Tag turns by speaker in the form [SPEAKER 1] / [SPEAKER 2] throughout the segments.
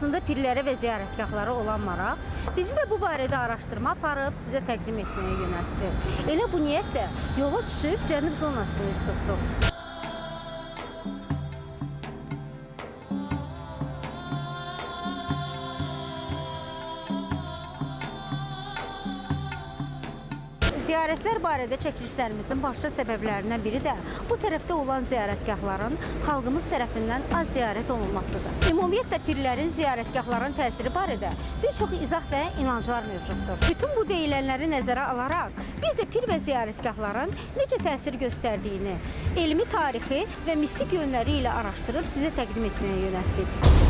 [SPEAKER 1] arasında pirlərə və ziyarətgahlara olan maraq bizi də bu barədə araşdırma aparıb sizə təqdim etməyə yönəltdi. Elə bu niyyətlə yola düşüb Cənub zonasını üz. Ziyarətlər barədə çəkilişlərimizin başlıca səbəblərindən biri də bu tərəfdə olan ziyarətgahların xalqımız tərəfindən az ziyarət olunmasıdır. Ümumiyyətlə pirlərin ziyarətgahların təsiri barədə bir çox izah və inanclar mövcuddur. Bütün bu deyilənləri nəzərə alaraq biz də pir və ziyarətgahların necə təsir göstərdiyini elmi, tarixi və mistik yönləri ilə araşdırıb sizə təqdim etməyə yönəltdik.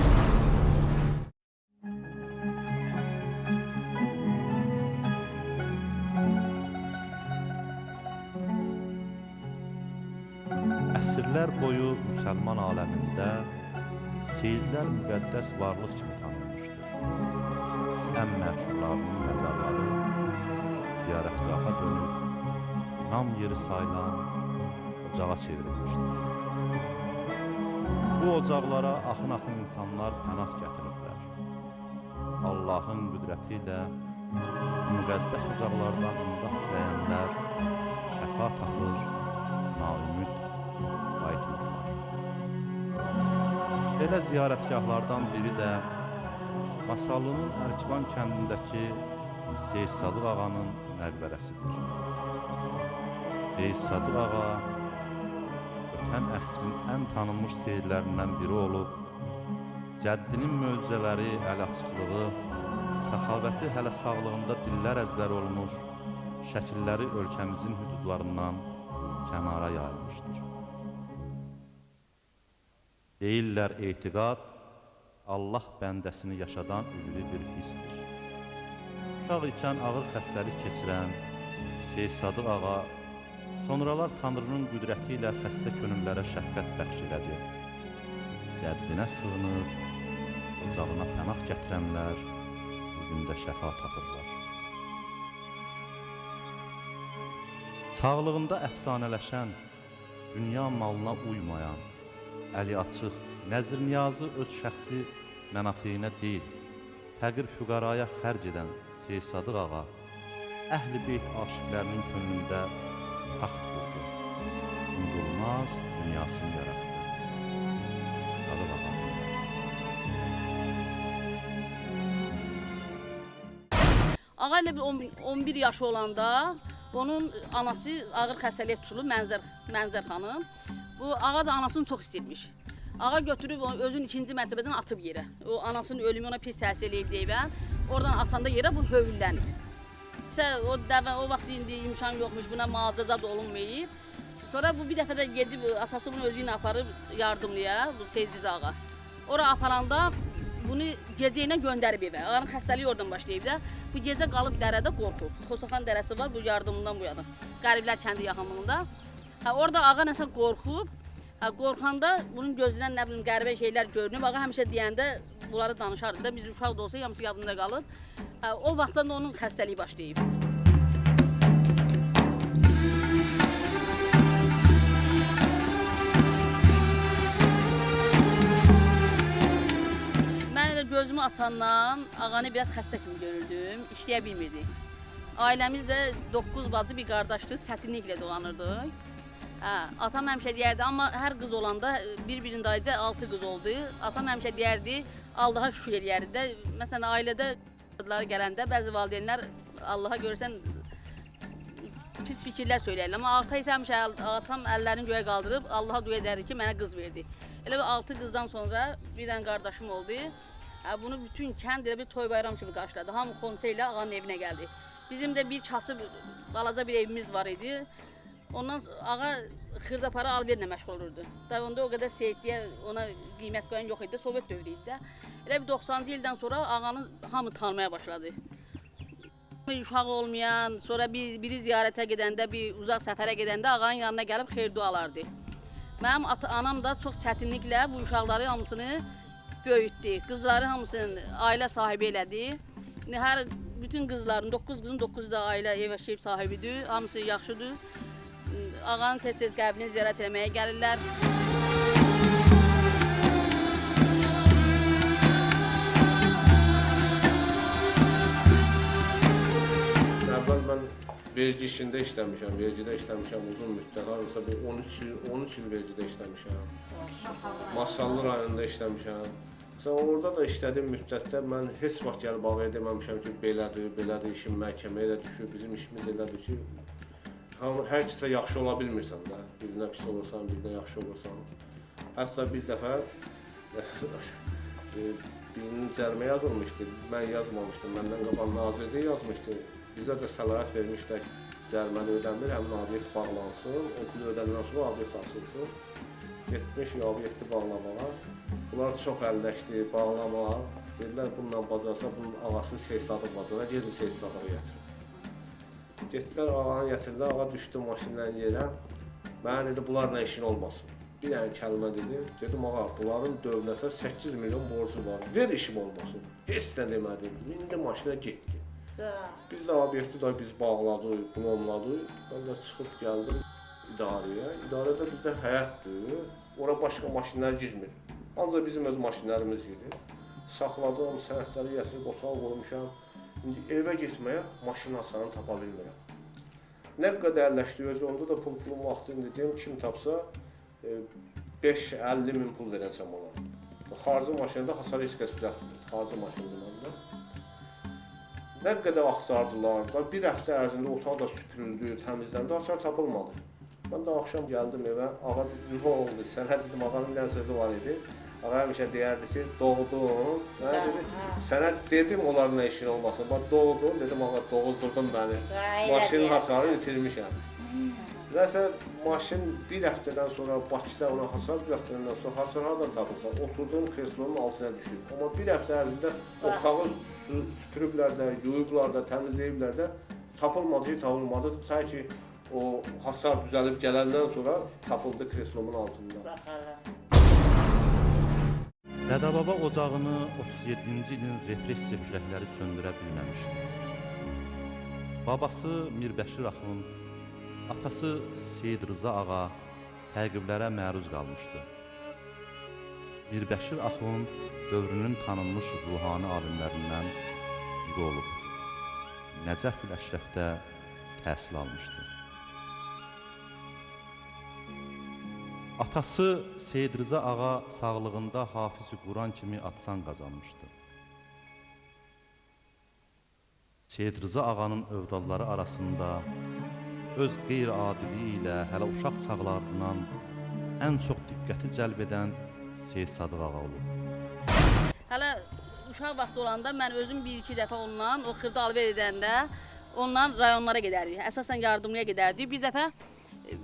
[SPEAKER 2] Əsrlər boyu müsəlman aləmində seyidlər müqəddəs varlıq kimi tanınmışdır. Ən məşhurlarının məzarları ziyarətgaha dönüb nam yeri sayılan ocağa çevrilmişdir. Bu ocaqlara axın-axın insanlar pənah gətiriblər. Allahın qüdrəti ilə müqəddəs ocaqlardan imdad diləyənlər şəfa tapır, naümid Belə ziyarətgahlardan biri də Masalının Ərkivan kəndindəki Seyid Sadıq ağanın məqbərəsidir. Seyid Sadıq ağa ötən əsrin ən tanınmış seyidlərindən biri olub, cəddinin möcüzələri, əl açıqlığı, səxavəti hələ sağlığında dillər əzbər olmuş, şəkilləri ölkəmizin hüdudlarından kənara yayılmışdır. Deyirlər etiqad Allah bəndəsini yaşadan ülvi bir hissdir. Uşaq ikən ağır xəstəlik keçirən Seyid Sadıq ağa sonralar Tanrının qüdrəti ilə xəstə könüllərə şəfqət bəxş elədi. Cəddinə sığınıb, ocağına pənah gətirənlər bugün də şəfa tapırlar. Sağlığında əfsanələşən, dünya malına uymayan, əli açıq, nəzr niyazı öz şəxsi mənafeyinə deyil, fəqir füqaraya xərc edən Seyid Sadıq ağa, əhl-i beyt aşiqlərinin könlündə taxt qurdu. Unudulmaz dünyasını yarattı. Sadıq ağa.
[SPEAKER 3] Ağa ilə bir 11 11 yaşı olanda onun anası ağır xəstəliyə tutulub Mənzər Mənzər xanım. Bu ağa da anasını çox istəyirmiş. Ağa götürüb özün ikinci mərtəbədən atıb yerə. O anasının ölümü ona pis təsir eləyib deyibə. Oradan atanda yerə bu hövüllənib. İşte o dəvə o vaxt indi imkan yoxmuş, buna müalicə də olunmayıb. Sonra bu bir dəfə də gedib atası bunu özü ilə aparıb yardımlıya, bu Seyid Rıza ağa. Ora aparanda bunu gecə ilə göndərib evə. Ağanın xəstəliyi oradan başlayıb da. Bu gecə qalıb dərədə qorxub. Xosaxan dərəsi var bu yardımından bu yana. Qəriblər kəndi yaxınlığında. Hə orada ağa nəsə qorxub. Hə qorxanda bunun gözündən nə bilim qəribə şeylər görünüb. Ağa həmişə deyəndə bunları danışardı da. Biz uşaq da olsa hamısı yadında qalıb. Hə o vaxtdan da onun xəstəliyi başlayıb. Gözümü açandan ağanı biraz xəstə kimi görürdüm, işləyə bilmirdik. Ailəmiz də 9 bacı bir qardaşdıq, çətinliklə dolanırdıq. Hə, atam həmişə deyərdi, amma hər qız olanda bir-birinin dayıca 6 qız oldu. Atam həmişə deyərdi, Allaha şükür eləyərdi də. Məsələn, ailədə qızlar gələndə bəzi valideynlər Allaha görsən pis fikirlər söyləyirlər. Amma ata isə həmişə atam əllərini göyə qaldırıb Allaha dua edərdi ki, mənə qız verdi. Elə bir 6 qızdan sonra bir dənə qardaşım oldu. Hə, bunu bütün kənd elə bir toy bayram kimi qarşıladı. Hamı xonça ilə ağanın evinə gəldi. Bizim də bir kasıb balaca bir evimiz var idi. Ondan ağa xırda para alverlə məşğul olurdu. Da onda o qədər seyidliyə ona qiymət qoyan yox idi. Sovet dövrü idi də. Elə bir 90-cı ildən sonra ağanı hamı tanımaya başladı. Uşaq olmayan, sonra bir biri ziyarətə gedəndə, bir uzaq səfərə gedəndə ağanın yanına gəlib xeyir dualardı. Mənim ata anam da çox çətinliklə bu uşaqları hamısını böyütdü. Qızları hamısını ailə sahibi elədi. Hər bütün qızların 9 qızın 9 da ailə ev sahibidir. Hamısı yaxşıdır ağanın tez-tez qəbrini ziyarət eləməyə gəlirlər.
[SPEAKER 4] Əvvəl mən vergi işində işləmişəm, vergidə işləmişəm uzun müddət, hansısa bir 13 il, 13 il vergidə işləmişəm. Masallı rayonunda işləmişəm. Sən orada da işlədiyim müddətdə mən heç vaxt gəlib ağaya deməmişəm ki, belədir, belədir işim məhkəməyə elə düşür, bizim işimiz elədir ki, hamı hər kəsə yaxşı ola bilmirsən də. Birinə pis olursan, birinə yaxşı olursan. Hətta bir dəfə e, birinin cərimə yazılmışdı. Mən yazmamışdım. Məndən qabaq nazirlik yazmışdı. Bizə də səlahiyyət vermişlər ki, cəriməni ödənmir, həmin obyekt bağlansın, o pul ödəndən sonra obyekt açılsın. Getmiş obyekti bağlamağa. Bunlar çox əlləşdi, bağlamağa. Dedilər, bununla bacarsa, bunun ağası Seysadı bazara, gedin Seysadı gətirin. Getdilər ağanı gətirdilər, ağa düşdü maşından yerə. Mənə dedi, bunlarla işin olmasın. Bir dənə kəlmə dedi. Dedim, ağa, bunların dövlətə 8 milyon borcu var. Ver işim olmasın. Heç nə demədim. İndi maşına getdi. Biz də obyekti də biz bağladıq, blonladıq. Mən də çıxıb gəldim idarəyə. İdarədə bizdə həyətdir. Ora başqa maşınlar girmir. Ancaq bizim öz maşınlarımız girir. Saxladım, sənədləri gətirib otağa qoymuşam. İndi evə getməyə maşın hasanı tapa bilmirəm. Nə qədər əlləşdi özü onda da pul pulun vaxtı indi deyim kim tapsa 5-50 min pul verəcəm ona. Xarici maşında hasar heç kəs düzəltmir. Xarici məndə. Nə qədər axtardılar da, bir həftə ərzində otaq da süpürüldü, təmizləndi, hasar tapılmadı. Mən də axşam gəldim evə, ağa dedi, nə oldu? Sənə dedim, ağanın bir sözü var idi. Ağa həmişə deyərdi ki, doğdun. Mənə dedi, sənə dedim onlarla işin olmasın. Bax doğdun, dedim ağa doğuzdurdun məni. Maşının hasarını itirmişəm. Nəsə maşın bir həftədən sonra Bakıda ona hasar düzəltdiriləndən sonra hasar hardan tapılsa, oturduğum kreslonun altına düşür. Amma bir həftə ərzində otağı sü- süpürüblər də, yuyublar da, təmizləyiblər də, tapılmadı tapılmadı. Ta ki o hasar düzəlib gələndən sonra tapıldı kreslomun altında.
[SPEAKER 2] Dədəbaba ocağını 37-ci ilin repressiya küləkləri söndürə bilməmişdi. Babası Mirbəşir Axund, atası Seyid Rıza ağa təqiblərə məruz qalmışdı. Mirbəşir Axund dövrünün tanınmış ruhani alimlərindən biri olub. Nəcəf Əşrəfdə təhsil almışdı. Atası Seyid Rıza ağa sağlığında Hafiz-i Quran kimi atsan qazanmışdı. Seyid Rıza ağanın övladları arasında öz qeyri-adiliyi ilə hələ uşaq çağlarından ən çox diqqəti cəlb edən Seyid Sadıq ağa olub.
[SPEAKER 3] Hələ uşaq vaxtı olanda mən özüm bir-iki dəfə ondan o xırda alver edəndə ondan rayonlara gedərdik. Əsasən yardımlıya gedərdik. Bir dəfə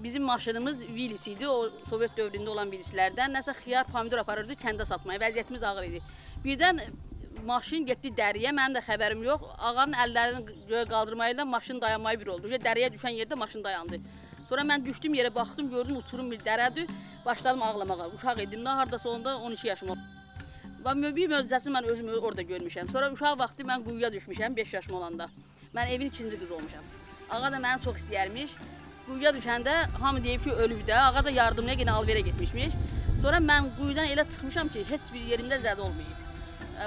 [SPEAKER 3] bizim maşınımız Vilis idi. O Sovet dövründə olan Vilislərdən nəsə xiyar, pomidor aparırdı kəndə satmaya. Vəziyyətimiz ağır idi. Birdən maşın getdi dəriyə. Mənim də xəbərim yox. Ağanın əllərini göyə qaldırmayı ilə maşın dayanmayı bir oldu. Dəriyə düşən yerdə maşın dayandı. Sonra mən düşdüm yerə baxdım, gördüm uçurum bir dərədir. Başladım ağlamağa. Uşaq idim də, hardasa onda 12 yaşım oldu. Bir möcüzəsini mən özüm orada görmüşəm. Sonra uşaq vaxtı mən quyuya düşmüşəm 5 yaşım olanda. Mən evin ikinci qızı olmuşam. Ağa da məni çox istəyərmiş. Quyuya düşəndə hamı deyib ki, ölüb də. Ağa da yardımlıya yenə alverə getmişmiş. Sonra mən quyudan elə çıxmışam ki, heç bir yerimdə zədə olmayıb.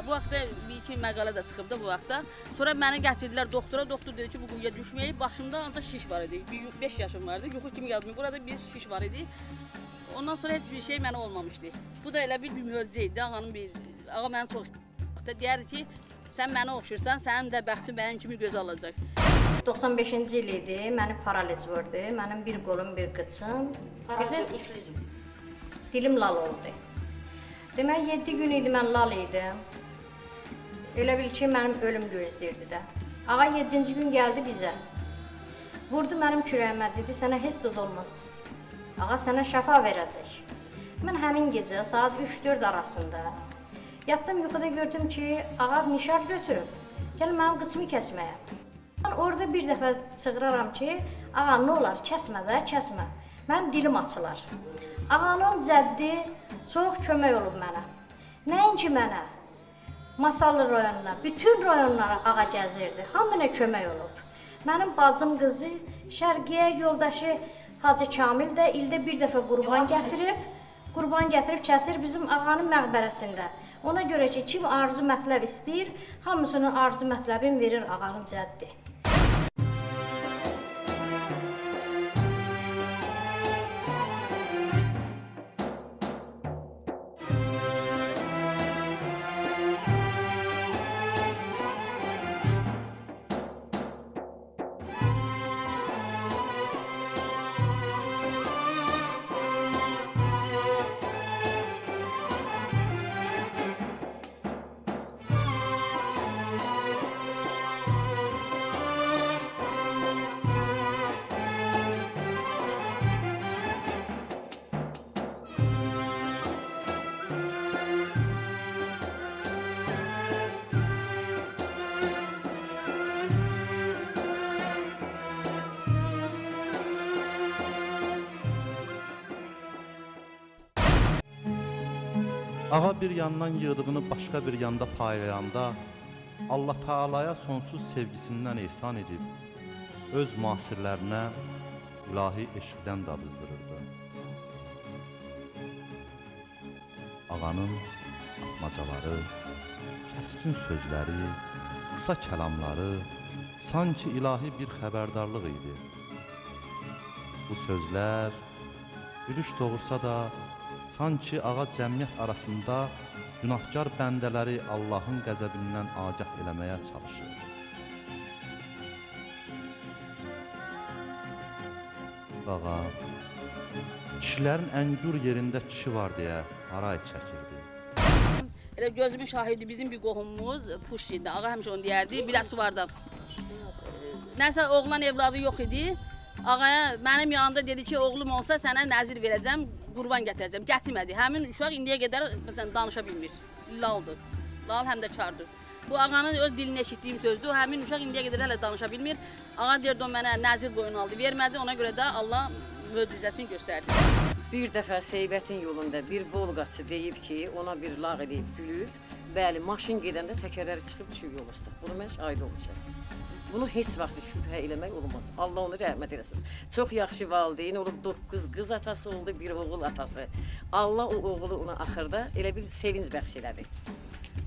[SPEAKER 3] Bu vaxtda bir iki məqalə də çıxıb da bu vaxtda. Sonra məni gətirdilər doktora. Doktor dedi ki, bu quyuya düşməyib. Başımda ancaq şiş var idi. 5 yaşım vardı. Yuxu kimi yazmıyor. Burada bir şiş var idi. Ondan sonra heç bir şey mənə olmamışdı. Bu da elə bir, bir möcüzə idi. Ağanın bir ağa məni çox istəyirdi. Deyərdi ki, sən mənə oxşursan, sənin də bəxtin mənim kimi gözəl olacaq.
[SPEAKER 5] 95-ci il idi, məni paraliz vurdu. Mənim bir qolum, bir qıçım, də
[SPEAKER 3] iflizm.
[SPEAKER 5] dilim lal oldu. Demək 7 gün idi mən lal idim. Elə bil ki, mənim ölüm gözləyirdi də. Ağa 7-ci gün gəldi bizə. Vurdu mənim kürəyimə, dedi, sənə heç zad olmaz. Ağa sənə şəfa verəcək. Mən həmin gecə saat 3-4 arasında yatdım yuxuda gördüm ki, ağa mişar götürüb. Gəl mənim qıçımı kəsməyə. Orada bir dəfə çığıraram ki, ağa nə olar, kəsmə də, kəsmə. Mənim dilim açılar. Ağanın cəddi çox kömək olub mənə. Nəinki mənə, Masallı rayonuna, bütün rayonlara ağa gəzirdi. Hamına kömək olub. Mənim bacım qızı Şərqiyə yoldaşı Hacı Kamil də ildə bir dəfə qurban gətirib, qurban gətirib kəsir bizim ağanın məqbərəsində. Ona görə ki, kim arzu mətləb istəyir, hamısının arzu mətləbini verir ağanın cəddi.
[SPEAKER 2] Ağa bir yandan yığdığını başqa bir yanda paylayanda Allah Taala'ya sonsuz sevgisindən ehsan edib öz müasirlərinə ilahi eşqdən dadızdırırdı. Ağanın atmacaları, kəskin sözləri, qısa kəlamları sanki ilahi bir xəbərdarlıq idi. Bu sözlər gülüş doğursa da sanki ağa cəmiyyət arasında günahkar bəndələri Allahın qəzəbindən agah eləməyə çalışır. Ağa kişilərin ən gür yerində kişi var deyə haray çəkirdi.
[SPEAKER 3] Elə gözümün şahidi bizim bir qohumumuz puş idi. Ağa həmişə onu deyərdi. Bir də su var da. Nəsə oğlan evladı yox idi. Ağaya mənim yanımda dedi ki, oğlum olsa sənə nəzir verəcəm, qurban gətirəcəm. Gətirmədi. Həmin uşaq indiyə qədər məsələn danışa bilmir. Laldır. Lal həm də kardır. Bu ağanın öz dilini eşitdiyim sözdür. Həmin uşaq indiyə qədər hələ danışa bilmir. Ağa deyirdi o mənə nəzir boyun aldı, vermədi. Ona görə də Allah möcüzəsini göstərdi.
[SPEAKER 6] Bir dəfə Seybətin yolunda bir Volqaçı deyib ki, ona bir lağ edib gülüb. Bəli, maşın gedəndə təkərləri çıxıb düşüb yol üstə. Bunu mən şahid olmuşam. Bunu heç vaxt şübhə eləmək olmaz. Allah onu rəhmət eləsin. Çox yaxşı valideyn olub 9 qız atası oldu, bir oğul atası. Allah o oğlu ona axırda elə bir sevinc bəxş elədi.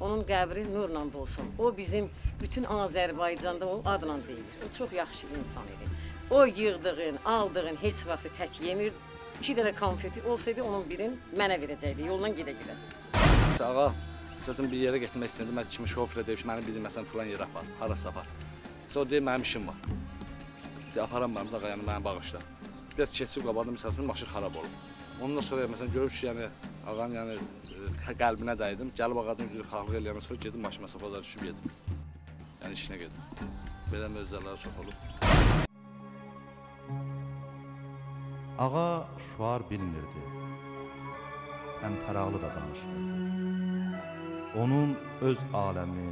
[SPEAKER 6] Onun qəbri nurla dolsun. O bizim bütün Azərbaycanda o adla deyilir. O çox yaxşı insan idi. O yığdığın, aldığın heç vaxt tək yemir. İki dənə konfeti olsaydı onun birini mənə verəcəkdi. Yolla gedə-gedə.
[SPEAKER 7] Ağa, sözüm bir yerə getmək istəyirdim. Mən kimi şoförə deyib ki, məni bir məsələn filan yerə apar, harasa apar. O deyir mənim işim var. Deyir, aparam mənim ağa, yəni məni bağışla. Biraz keçib qabadım, məsəl üçün maşın xarab olub. Ondan sonra məsələn görüb ki, yəni ağanın yəni e, qəlbinə dəydim. Gəlib ağadan üzrə xahlıq eləyəndən sonra gedim maşın məsafədə düşüb yedim. Yəni işinə gedim. Belə möcüzələr çox olub.
[SPEAKER 2] Ağa şuar bilmirdi. Təmtəraqlı da danışmırdı. Onun öz aləmi,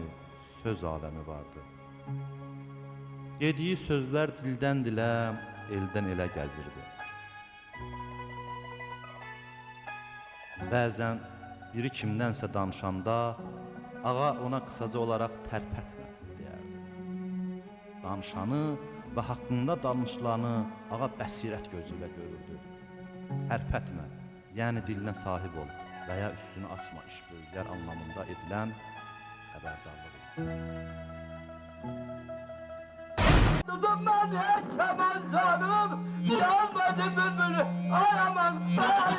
[SPEAKER 2] söz aləmi vardı. Dediyi sözlər dildən dilə, eldən elə gəzirdi. Bəzən biri kimdənsə danışanda ağa ona qısaca olaraq tərpətmə deyərdi. Danışanı və haqqında danışılanı ağa bəsirət gözü ilə görürdü. Tərpətmə, yəni dilinə sahib ol və ya üstünü açma iş böyüklər anlamında edilən xəbərdarlıq.
[SPEAKER 8] Tutun beni kemen zanım Yanmadı bülbül Ay aman Ay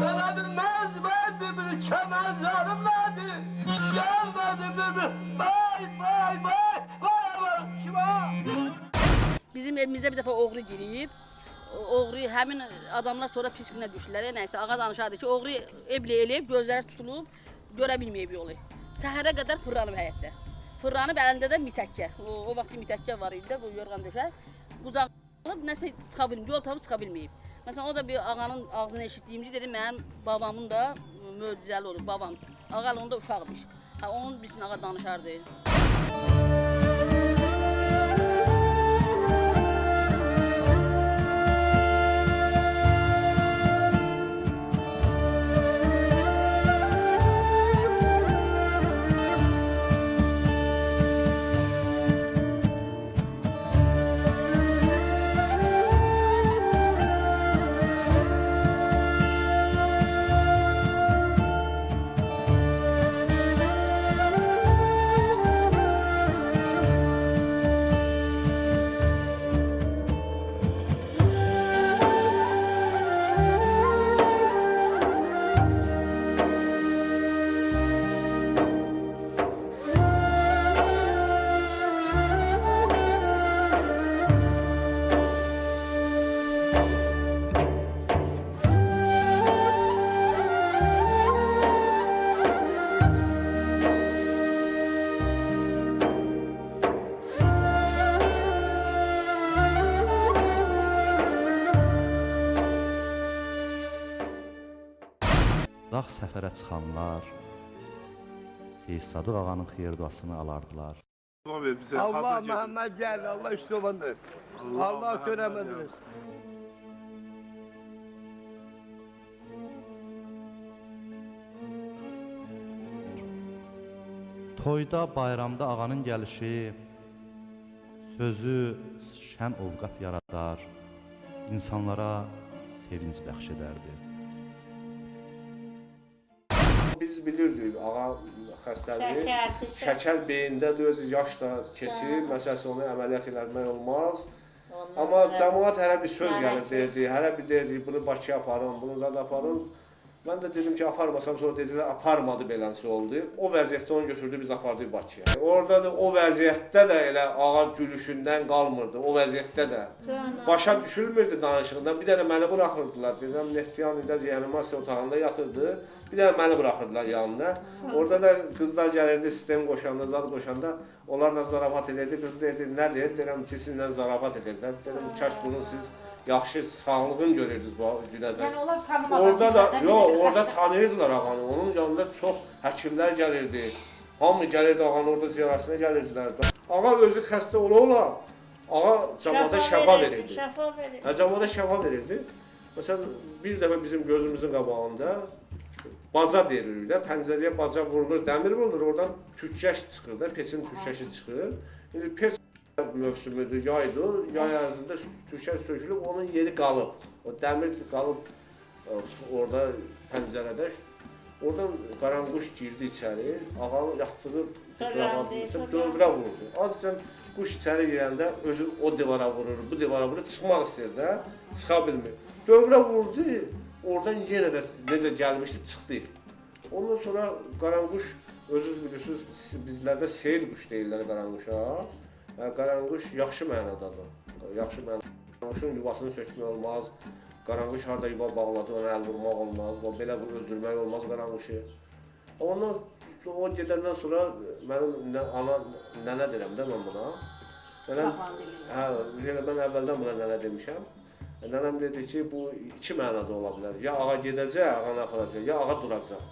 [SPEAKER 8] Sana bilmez ben bülbül kemen Yanmadı bülbül Vay vay vay Vay aman şima
[SPEAKER 3] Bizim evimizə bir dəfə oğru girib. Oğru həmin adamlar sonra pis günə düşdülər. ya, Nəysə ağa danışardı ki, oğru evlə eləyib, gözləri tutulub, görə bilməyib yolu. Səhərə qədər fırlanıb həyətdə. Fırlanıb əlində də mitəkkə. O, o vaxt mitəkkə var idi də bu yorğan döşək. Qucaq alıb nəsə çıxa bilməyib, yol tapıb çıxa bilməyib. Məsələn o da bir ağanın ağzını eşitdiyimci dedi, mənim babamın da möcüzəli olub, babam. Ağa onda uşaqmış. Ha onun bizim ağa danışardı.
[SPEAKER 2] Çıxanlar Seyid Sadıq ağanın xeyir duasını alardılar.
[SPEAKER 8] Allah. Muhammed geldi. Allah üstümandır.
[SPEAKER 9] Allah
[SPEAKER 8] Allah
[SPEAKER 9] Muhammed
[SPEAKER 8] söylemediniz.
[SPEAKER 2] Toyda, bayramda ağanın gəlişi sözü şən ovqat yaradar, insanlara sevinç bəxş edərdi.
[SPEAKER 4] Biz bilirdik ağa xəstəliyi. Şəkər beyindədir, özü yaşla keçir, məsələsi onu əməliyyat eləmək olmaz. Amma cəmaət hərə bir söz gəlib verdi, hərə bir derdi, bunu Bakıya aparın, bunu zad aparın. Mən də dedim ki, aparmasam sonra dedilər, aparmadı beləsi oldu. O vəziyyətdə onu götürdü, biz apardıq Bakıya. Orada da o vəziyyətdə də elə ağa gülüşündən qalmırdı, o vəziyyətdə də. Başa düşülmürdü danışığından. Bir dənə məni buraxırdılar. Deyirəm, Neftiyanidə reanimasiya otağında yatırdı. Bir dənə məni buraxırdılar yanına. Orada da qızlar gəlirdi, sistem qoşanda, zad qoşanda onlarla zarafat edirdi. Qız deyirdi, nə deyir? Deyirəm ki, sizinlə zarafat edirlər. Dedim, kaş bunu siz yaxşı sağlığın görürdünüz bu günədə.
[SPEAKER 1] Yəni onlar tanımadan
[SPEAKER 4] Orada da, yox, orada tanıyırdılar ağanı. Onun yanında çox həkimlər gəlirdi. Hamı gəlirdi ağanın orada ziyarətinə gəlirdilər. Ağa özü xəstə ola ola, ağa cəmaata şəfa verirdi.
[SPEAKER 10] Şəfa verir.
[SPEAKER 4] Hə, cəmaata şəfa verirdi. Məsələn, bir dəfə bizim gözümüzün qabağında baca deyirik də, pəncərəyə baca vurulur, dəmir vurulur, oradan tükkeş çıxır da, peçin tükkeşi çıxır. İndi peç mövsümüdür, yaydır. Yay ərzində tükkeş sökülüb, onun yeri qalıb. O dəmir qalıb e, orada pəncərədə. Oradan qaranquş girdi içəri, ağanın yatdığı
[SPEAKER 10] Fırlandı,
[SPEAKER 4] dövrə vurdu. Adətən quş içəri girəndə özü o divara vurur, bu divara vurur, çıxmaq istəyir də, çıxa bilmir. Dövrə vurdu, oradan yenə də necə gəlmişdi, çıxdı. Ondan sonra qaranquş özünüz bilirsiniz, bizlərdə seyir quş deyirlər qaranquşa. Yəni qaranquş yaxşı mənadadır. Yaxşı mənada. Qaranquşun yuvasını sökmək olmaz. Qaranquş harda yuva bağladı, ona əl vurmaq olmaz. Belə öldürmək olmaz qaranquşu. Ondan o gedəndən sonra mənim nə, ana nənə deyirəm də mən buna. Nənəm, hə, elə mən əvvəldən buna nənə demişəm. Nənəm dedi ki, bu iki mənada ola bilər. Ya ağa gedəcək, ağanı aparacaq, ya ağa duracaq.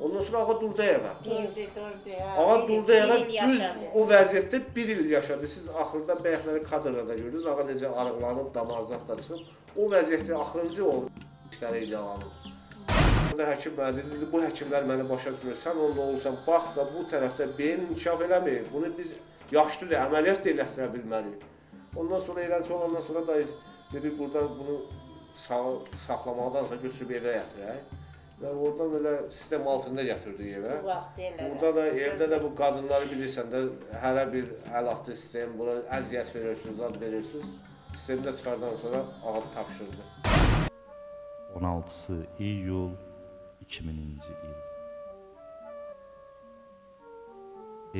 [SPEAKER 4] Ondan sonra ağa durdu ayağa.
[SPEAKER 10] Durdu, durdu.
[SPEAKER 4] Ağa durdu ayağa, düz o vəziyyətdə bir il yaşadı. Siz axırda bəyəkləri kadrda gördünüz, ağa necə arıqlanıb, damarcaq da çıxıb. O vəziyyətdə axırıncı o işləri idi ağanın. Burada həkim mənə dedi, bu həkimlər məni başa düşmür. Sən onda olsan, bax da bu tərəfdə beyin inkişaf eləmir. Bunu biz yaşlıdır, əməliyyat da elətdirə bilməliyik. Ondan sonra eləncə olandan sonra da dedi, burada bunu sağ, saxlamaqdansa götürüb evə gətirək. Və oradan elə sistem altında gətirdik evə.
[SPEAKER 10] Bu vaxt elə.
[SPEAKER 4] Burada da evdə də bu qadınları bilirsən də hərə bir əl altı sistem, buna əziyyət verirsiniz, ad verirsiniz. Sistemdə çıxardan sonra ağa tapşırdı.
[SPEAKER 2] 16 iyul 2000-ci il.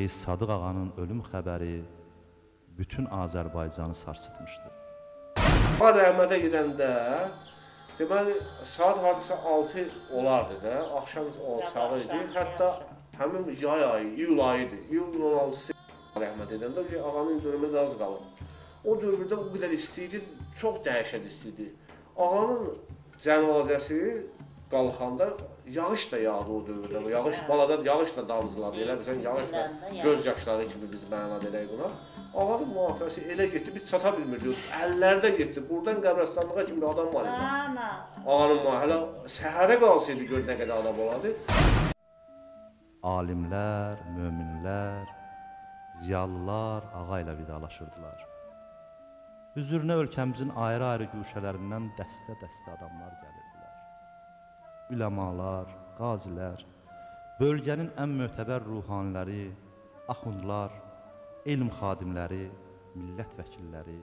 [SPEAKER 2] Ey Sadıq ağanın ölüm xəbəri bütün Azərbaycanı sarsıtmışdı.
[SPEAKER 4] Ağa rəhmətə gedəndə deməli saat hardasa 6 olardı da, axşam o çağı idi. Hətta həmin yay ayı, iyul ayıdır. İyulun 16-sı rəhmət edəndə ki, ağanın dönümü də az qalıb. O dövrdə o qədər isti idi, çox dəhşət isti idi. Ağanın cənazəsi qalxanda yağış da yağdı o dövrdə. Bu yağış balada yağış da damcıladı. Elə bilsən yağış da göz yaşları kimi biz məna verək buna. Ağanın mühafizəsi elə getdi, biz çata bilmirdik. Əllərdə getdi. Buradan qəbirstanlığa kimi adam var idi.
[SPEAKER 10] Ana.
[SPEAKER 4] Ağanın hələ səhərə qalsaydı gör nə qədər adam olardı.
[SPEAKER 2] Alimlər, möminlər, ziyalılar ağa ilə vidalaşırdılar. Hüzuruna ölkəmizin ayrı-ayrı güşələrindən dəstə-dəstə adamlar gəlirdilər. Üləmalar, qazilər, bölgənin ən mötəbər ruhaniləri, axundlar, elm xadimləri, millət vəkilləri,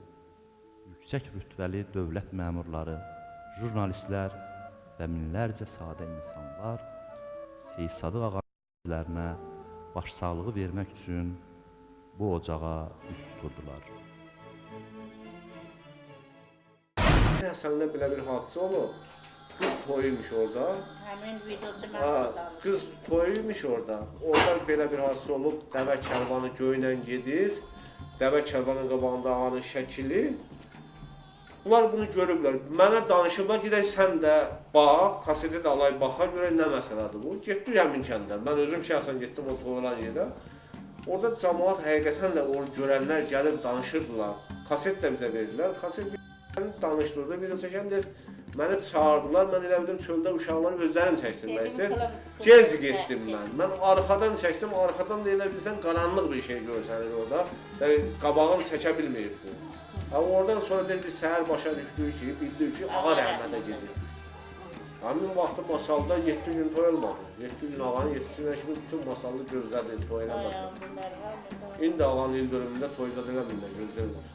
[SPEAKER 2] yüksək rütbəli dövlət məmurları, jurnalistlər və minlərcə sadə insanlar Seyid Sadıq ağalarına başsağlığı vermək üçün bu ocağa üz tuturdular.
[SPEAKER 4] Həsəndə belə bir hadisə olub. Toyuymuş orada.
[SPEAKER 10] Həmin videosu mən
[SPEAKER 4] Ha, qız toyuymuş orada. Orada belə bir hadisə olub. Dəvə kərvanı göylə gedir. Dəvə kərvanın qabağında ağanın şəkili. Bunlar bunu görüblər. Mənə danışıblar, gedək sən də bax, kaseti də alay baxa görə nə məsələdir bu. Getdik həmin kəndə. Mən özüm şəxsən getdim o toyulan yerə. Orada cəmaət həqiqətən də o görənlər gəlib danışırdılar. Kaset də bizə verdilər. Kaset danışdırdı. Də çəkən deyir, məni çağırdılar. Mən elə bildim çöldə uşaqlar özlərini çəkdirmək istəyir. Gec getdim mən. Mən arxadan çəkdim. Arxadan da elə bilsən qaranlıq bir şey görsənir orada. Yəni qabağını çəkə bilməyib bu. Ha oradan sonra deyir biz səhər başa düşdük ki, bildik ki, ağa rəhmətə gedir. Həmin vaxtı masalda 7 gün toy olmadı. 7 gün ağanın yetişsinə kimi bütün masallı gözlədi, toy eləmədi. İndi ağanın il dönümündə toyda eləmirlər, gözləyirlər.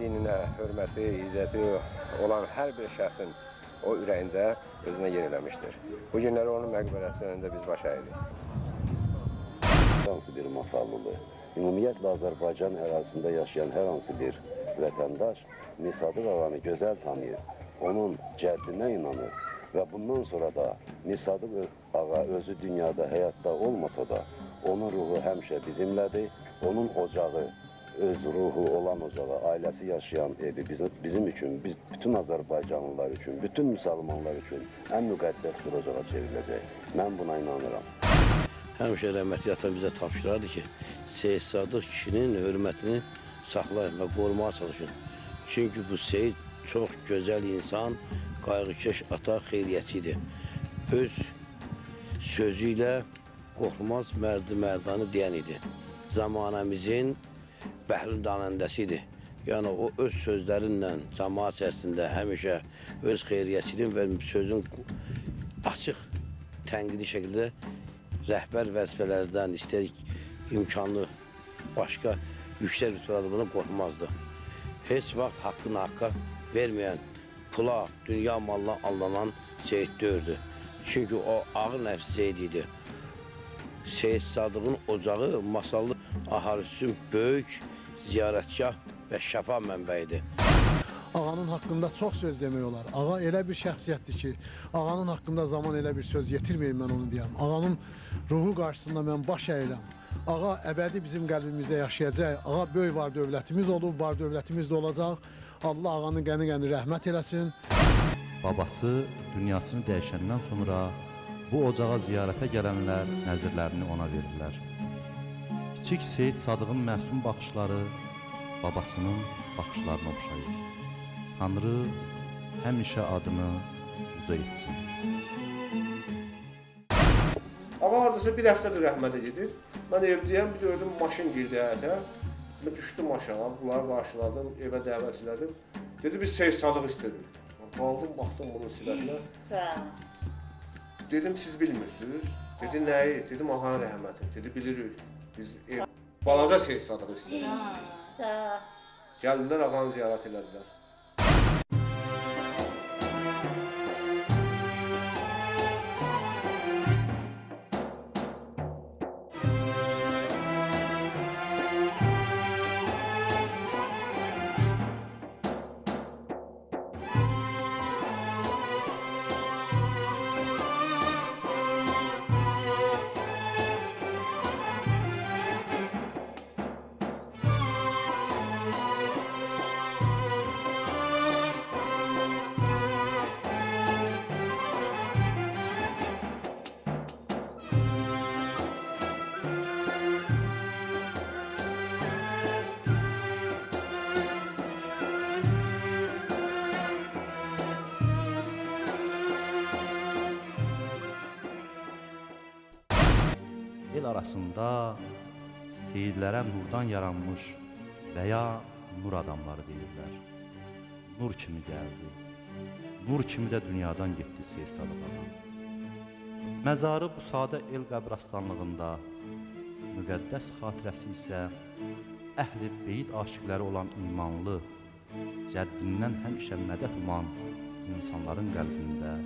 [SPEAKER 9] Dininə hörməti, izzəti olan hər bir şəxsin o ürəyində özünə yer eləmişdir. Bu günləri onun məqbərəsinin önündə biz baş əyirik.
[SPEAKER 11] hansı bir masallıdır. Ümumiyyətlə Azərbaycan ərazisində yaşayan hər hansı bir vətəndaş Misadıq ağanı gözəl tanıyır, onun cəddinə inanır və bundan sonra da Misadıq ağa özü dünyada, həyatda olmasa da onun ruhu həmişə bizimlədir, onun ocağı, öz ruhu olan ocağı, ailəsi yaşayan evi bizim, bizim üçün, biz bütün Azərbaycanlılar üçün, bütün müsəlmanlar üçün ən müqəddəs bir ocağa çevriləcək. Mən buna inanıram.
[SPEAKER 12] Həmişə rəhmətli ata bizə tapşırardı ki, Seyid Sadıq kişinin hörmətini saxlayın və qorumağa çalışın. Çünki bu Seyid çox gözəl insan, qayğıkeş ata xeyriyyəçi idi. Öz sözü ilə qorxmaz mərdi mərdanı deyən idi. Zamanəmizin bəhrin danəndəsi idi. Yəni o öz sözlərinlə cəmaət içərisində həmişə öz xeyriyyəçiliyin və sözün açıq tənqidi şəkildə rəhbər vəzifələrdən istəyir imkanlı başqa yüksək rütbələrdə buna qorxmazdı. Heç vaxt haqqını haqqa verməyən, pula, dünya malına allanan Seyid dördü. Çünki o ağır nəfs Seyid idi. Seyid Sadığın ocağı masallı ahali üçün böyük ziyarətgah və şəfa mənbəyidir.
[SPEAKER 13] Ağanın haqqında çox söz demək olar. Ağa elə bir şəxsiyyətdir ki, ağanın haqqında zaman elə bir söz yetirməyin mən onu deyəm. Ağanın ruhu qarşısında mən baş əyirəm. Ağa əbədi bizim qəlbimizdə yaşayacaq. Ağa böyük var dövlətimiz olub, var dövlətimiz də olacaq. Allah ağanın qəni-qəni rəhmət eləsin.
[SPEAKER 2] Babası dünyasını dəyişəndən sonra bu ocağa ziyarətə gələnlər nəzirlərini ona verirlər. Kiçik Seyid Sadığın məsum baxışları babasının baxışlarına oxşayır. Tanrı həmişə adını uca etsin.
[SPEAKER 4] Ağa hardasa bir həftədir rəhmətə gedir. Mən evdəyəm, bir gördüm maşın girdi həyətə. Mən düşdüm aşağı, bunları qarşıladım, evə dəvət elədim. Dedi biz Seyid Sadıq istədik. Qaldım, baxdım bunun sifətinə. Dedim siz bilmirsiniz. Dedi nəyi? Dedim ağanın rəhməti. Dedi bilirik. Biz ev balaca Seyid Sadıq istədik.
[SPEAKER 10] Sağ
[SPEAKER 4] Gəldilər ağanı ziyarət elədilər.
[SPEAKER 2] Arasında seyidlərə nurdan yaranmış və ya nur adamları deyirlər. Nur kimi gəldi. Nur kimi də dünyadan getdi Seyid Sadıq ağa. Məzarı bu sadə el qəbirstanlığında, müqəddəs xatirəsi isə əhli beyit aşiqləri olan imanlı, cəddindən həmişə mədət uman insanların qəlbində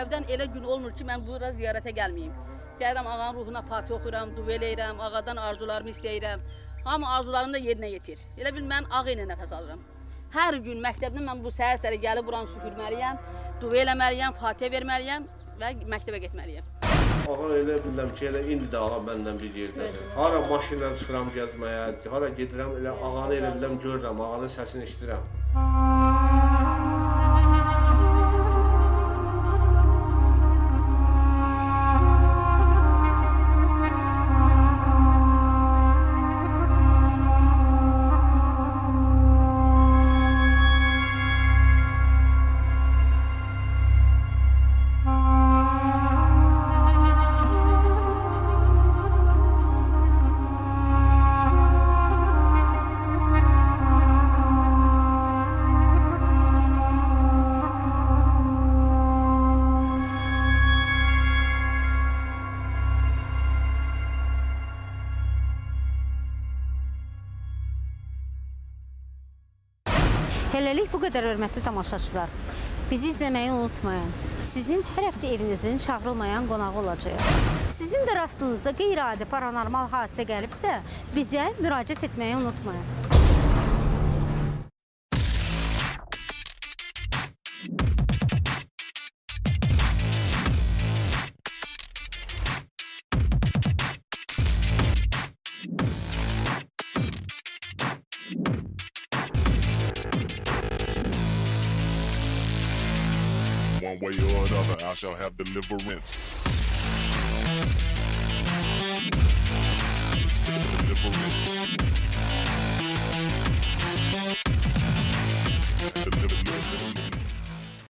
[SPEAKER 3] məktəbdən elə gün olmur ki, mən bura ziyarətə gəlməyim. Gəlirəm ağanın ruhuna fatih oxuyuram, dua eləyirəm, ağadan arzularımı istəyirəm. Hamı arzularını da yerinə yetir. Elə bil mən ağa ilə nəfəs alıram. Hər gün məktəbdən mən bu səhər-səhər gəlib buranı süpürməliyəm, dua eləməliyəm, fatihə verməliyəm və məktəbə getməliyəm.
[SPEAKER 4] Ağa elə bilirəm ki, elə indi də ağa məndən bir yerdədir. Hara maşınla çıxıram gəzməyə, hara gedirəm, elə ağanı elə bilirəm görürəm, ağanın səsini eşidirəm.
[SPEAKER 1] Hələlik bu qədər hörmətli tamaşaçılar. Bizi izləməyi unutmayın. Sizin hər həftə evinizin çağırılmayan qonağı olacağıq. Sizin də rastınıza qeyri-adi paranormal hadisə gəlibsə, bizə müraciət etməyi unutmayın.
[SPEAKER 14] Shall have deliverance. Deliverance.